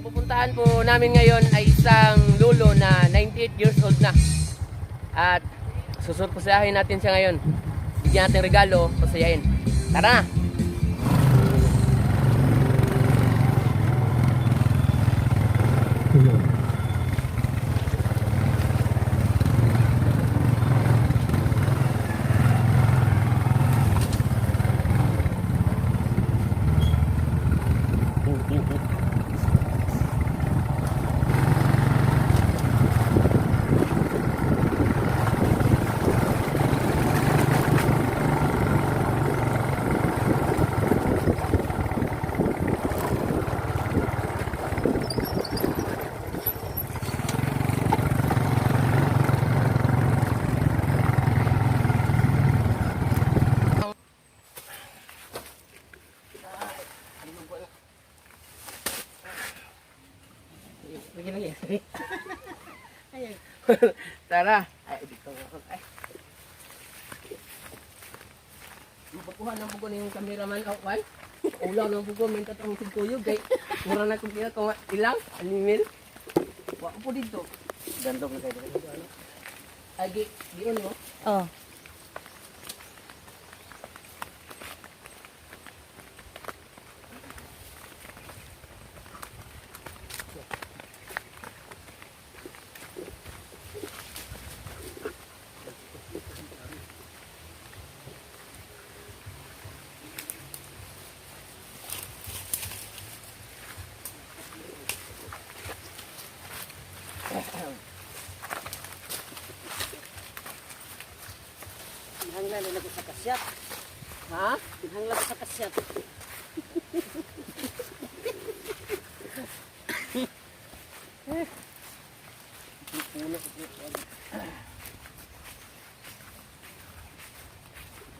Pupuntahan po namin ngayon ay isang lulo na 98 years old na. At susurpusahin natin siya ngayon. Bigyan natin regalo, pasayahin. Tara na! Tara. Ay, dito. Ay. Mapakuha ng buko ng cameraman o kwan. Ulaw ng buko minta tong kuyo kay mura na kung kaya kung ilang animil. Wa ko po dito. Gandong na kayo. Ano? Ay, di, di mo. Oh. Na sa kasyat. Ha? Hanglan sa kasyat.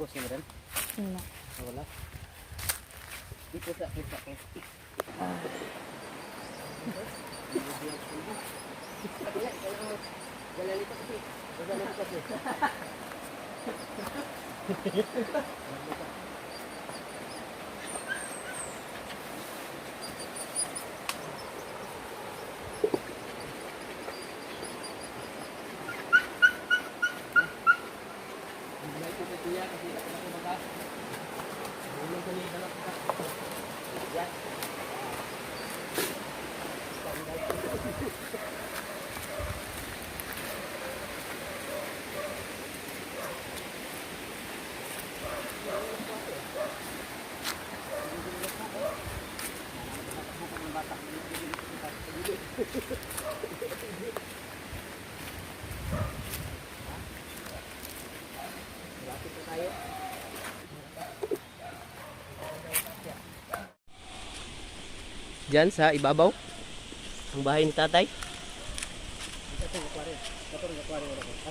Post mo rin? Ano? Ah, wala. Dito sa kita ko. Wala nito kasi. Wala nito kasi. Hindi ko kasi yan kasi ako na kumaga. Ulong ko niya dalak ka. Yan. Lapit na tayo. Diyan sa ibabaw. Ang bahay ni tatay.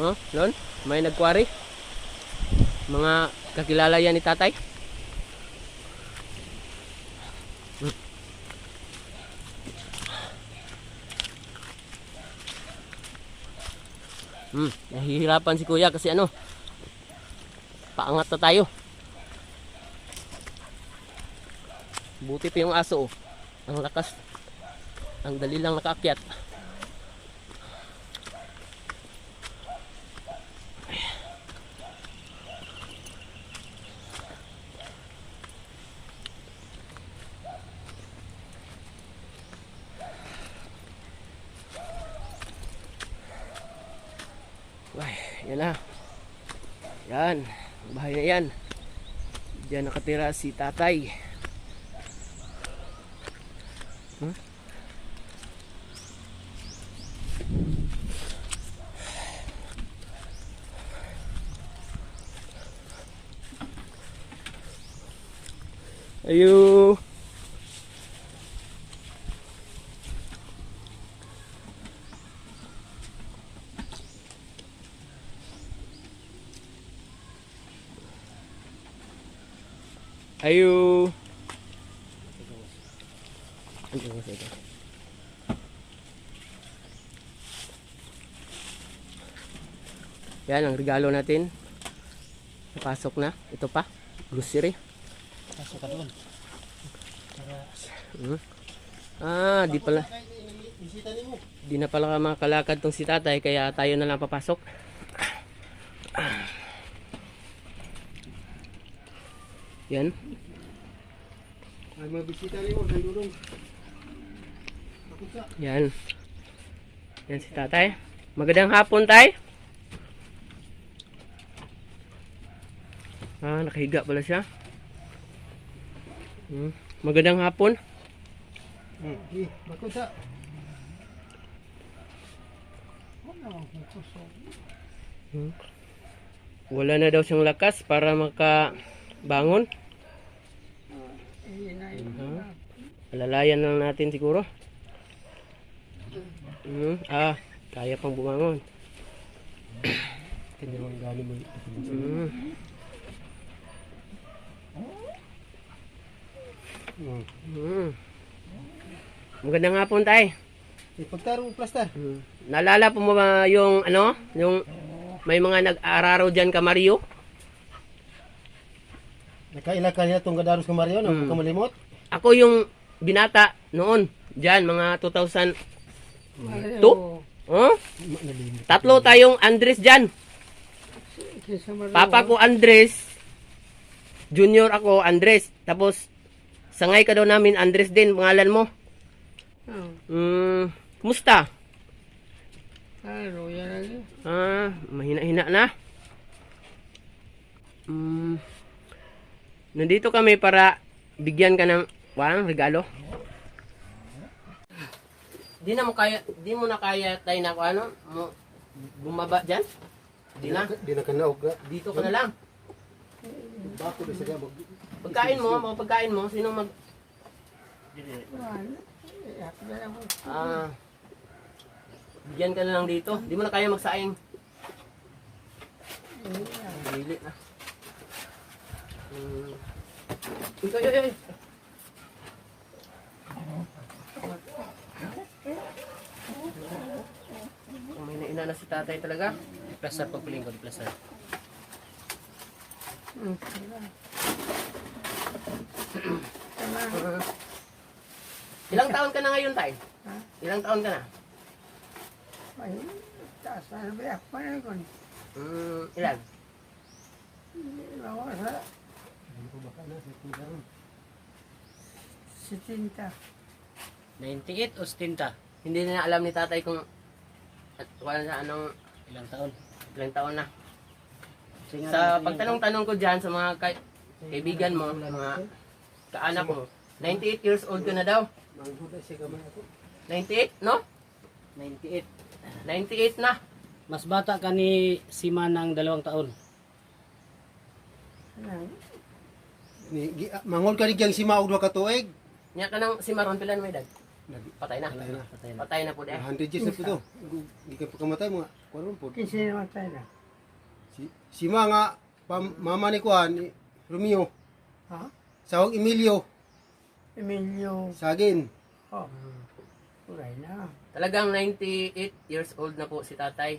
Oh, lon, may nagkwari. Mga kakilala yan ni tatay. Hmm, nahihirapan si kuya kasi ano, paangat na tayo. Buti pa yung aso. oh. Ang lakas. Ang dali lang nakaakyat. Ay, yan na. Yan. Bahay na yan. Diyan nakatira si tatay. Hmm? Ayo. Ayo. Ano ba ito? Yan ang regalo natin. Napasok na. Ito pa. Grocery. Pasok ka doon. Hmm. Ah, di pala. Di na pala makalakad tong si tatay kaya tayo na lang papasok. Yan. Ay, mga bisita ni mo. Sa. Yan. Yan si tatay. Magandang hapon, tay. Ah, nakahiga pala siya. Hmm. Magandang hapon. Hmm. Eh, ako sa. Hmm. Wala na daw siyang lakas para makabangon. Ah, alalayan lang natin siguro. Hmm. Ah, kaya pang bumangon. Kanya mga gani mo. Hmm. Hmm. Hmm. Magandang hapon, tay. Eh, pagtarong plaster. Hmm. Naalala po mo ba yung ano, yung may mga nag-araro diyan ka Mario? Nakaila ka niya itong gadaros ka Mario. No? Hmm. Kamalimot. Ako yung binata noon, diyan mga 2000 Two? Nalimot. Tatlo tayong Andres diyan. Papa ko Andres, junior ako Andres. Tapos sangay ka daw namin Andres din, pangalan mo. Hmm, kumusta? Ah, mahina-hina na. Hmm, nandito kami para bigyan ka ng wang regalo. Di na mo kaya, di mo na kaya tayo na ano, mo bumaba diyan. Di na. Di na ka naog ka. Dito ka na lang. Bako ba siya mag... Pagkain mo, mga pagkain mo, sino mag... Ah, bigyan ka na lang dito. Di mo na kaya magsaing. Dili na. Hmm. Ito, yoy, yoy. May naina na si tatay talaga. Plaster pagpiling ko, di plaster. Uh, ilang taon ka na ngayon, tay? Ilang taon ka na? Hmm, ilan? Sitinta. 98 o stinta? Hindi na alam ni tatay kung at wala na anong Ilang taon? ilang taon na. Singa Sa pagtanong-tanong ko dyan sa mga kay, kaibigan mo, mga kaanak mo, 98 years old ka na daw. Manghuda siya gamay ako. 98, no? 98. 98 na. Mas bata ka ni Sima ng dalawang taon. Mangol ka rin kiyang si Maog na katuig. Nya ka nang si Maron Pilan may dag. Patay na. Patay na. Patay na. Patay na po deh. 100 years na po ito. Hindi ka pa kamatay mga kuwan po. Kasi namatay na. Si, si Ma nga, pam, mama ni Kuan, ni Romeo, Ha? sawag Emilio, Emilio. Sagin. Oh. Uray na. Talagang 98 years old na po si tatay.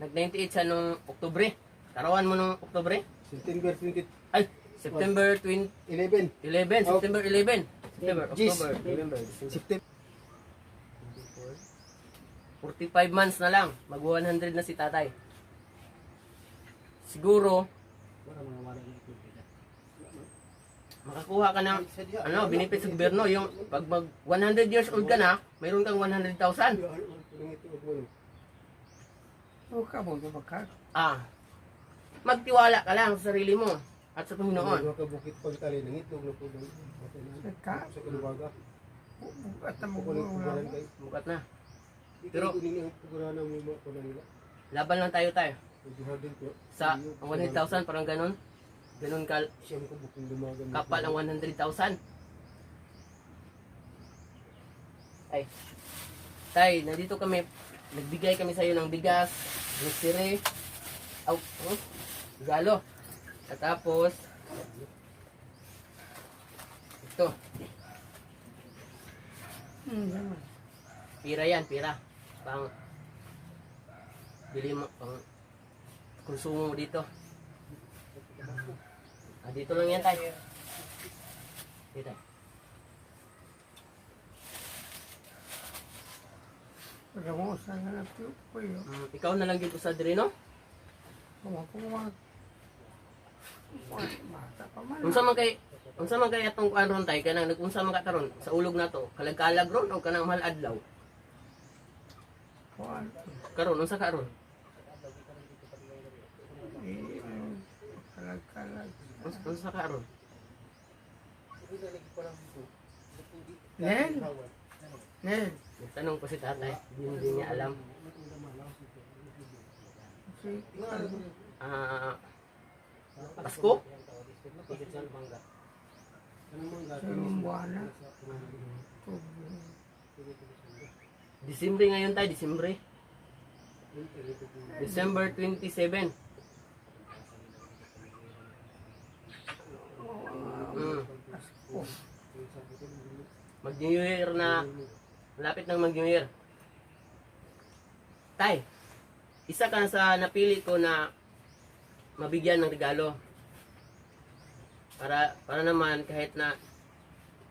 Nag-98 siya nung Oktubre. Karawan mo nung Oktubre? September 2011. Ay, September 20, 11, Oh. September 11. September. October, November. September. 45 months na lang. Mag 100 na si tatay. Siguro, makakuha ka ng ano, benefit sa gobyerno. Yung pag mag 100 years old ka na, mayroon kang 100,000. O ka mo. Ah, magtiwala ka lang sa sarili mo at sa Panginoon. Mga kabukit pagtali ng itlog na po. Nagka. Sa kalubaga. At mo Ako nang puguran ulam. kay. Bukat na. Pero. Laban lang tayo tayo. Sa 100,000, parang ganun. Ganun ka, kapal ang 100,000. Ay, tay, nandito kami, nagbigay kami sa iyo ng bigas, grocery, aw, oh, regalo. Tapos, ito, pira yan, pira. Pang, bili mo, pang, konsumo mo dito. Ah, dito lang yan, tay. Dito. Pagka mo sa hanap ko po yun. Mm, ikaw na lang gid usa diri no? Kumakuha. Unsa man kay unsa man kay atong kuan ron tay kanang nag-unsa man ka karon sa ulog nato? Kalag-kalag ron o kanang mahal adlaw? Kuhan. Karon unsa ka ron? Kalag-kalag. Unsa ka ron? Nen? Nen? Tanong ko si tatay, hindi niya alam. Si, ano? Pasko? Disimbre ngayon tayo, Disimbre. December 27. Mm. Mag New Year na malapit nang mag New Year. Tay, isa ka sa napili ko na mabigyan ng regalo. Para para naman kahit na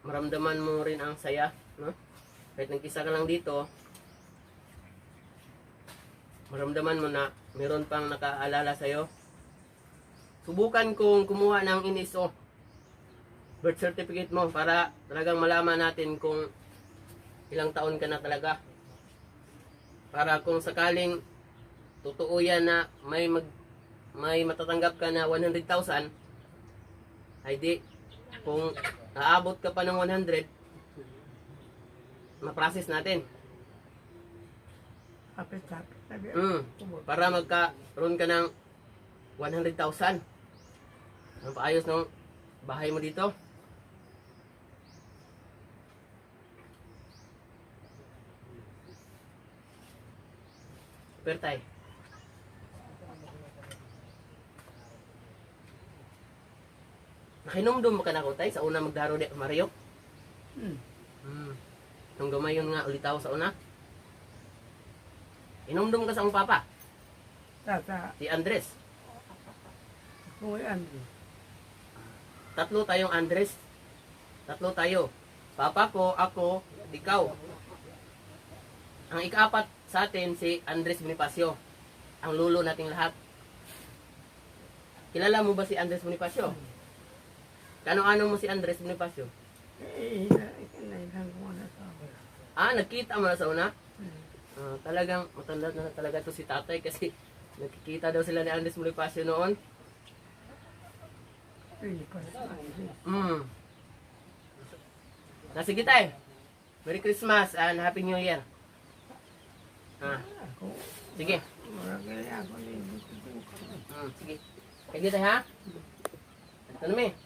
maramdaman mo rin ang saya, no? Kahit nagkisa ka lang dito, maramdaman mo na meron pang nakaalala sa'yo. Subukan kong kumuha ng iniso birth certificate mo para talagang malaman natin kung ilang taon ka na talaga. Para kung sakaling totoo yan na may mag may matatanggap ka na 100,000 ay di kung naabot ka pa ng 100 ma-process natin. Kapit-kapit. Mm. Para magkaroon ka ng 100,000. Ang paayos ng bahay mo dito. Pertay. Nakinomdom ka na ko tay sa una magdaro di Mario. Hmm. Hmm. Nung gamayon nga ulitaw sa una. Inomdom ka sa ang papa, Tata. si Andres. Kung yan. Tatlo tayong Andres. Tatlo tayo. Papa ko, ako, ikaw. Ang ikaapat sa atin si Andres Bonifacio. Ang lulo nating lahat. Kilala mo ba si Andres Bonifacio? Kano-ano mo si Andres Bonifacio? Eh, inailan ko na sa. Ah, nagkita mo na sa una? Hmm. Ah, talagang matanda na talaga to si tatay kasi nakikita daw sila ni Andres Bonifacio noon. Mm. Na sige tayo. Merry Christmas and Happy New Year. Ah, sige. Mm, sige. Kaya tayo ha? Ano mi?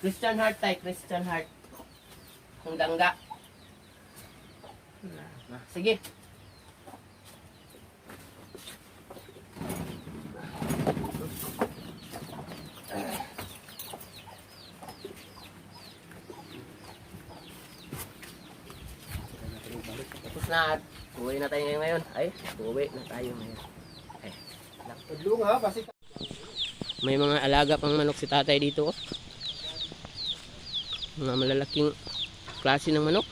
Christian heart tayo, Christian heart. Na. Ah, sige. Tapos na. Uwi na tayo ngayon. Ay, uwi na tayo ngayon. Ay, Tudlong ha, basi may mga alaga pang manok si tatay dito. Oh. Mga malalaking klase ng manok.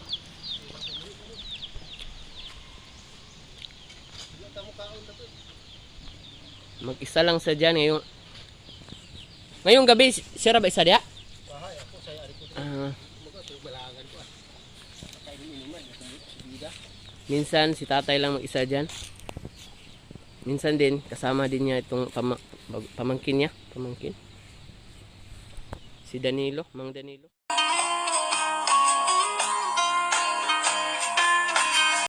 Mag-isa lang sa dyan ngayong ngayong gabi siya ra ba isa diya? Ah. minsan si tatay lang mag-isa dyan. Minsan din kasama din niya itong pama, pamangkin niya, pamangkin. Si Danilo, Mang Danilo.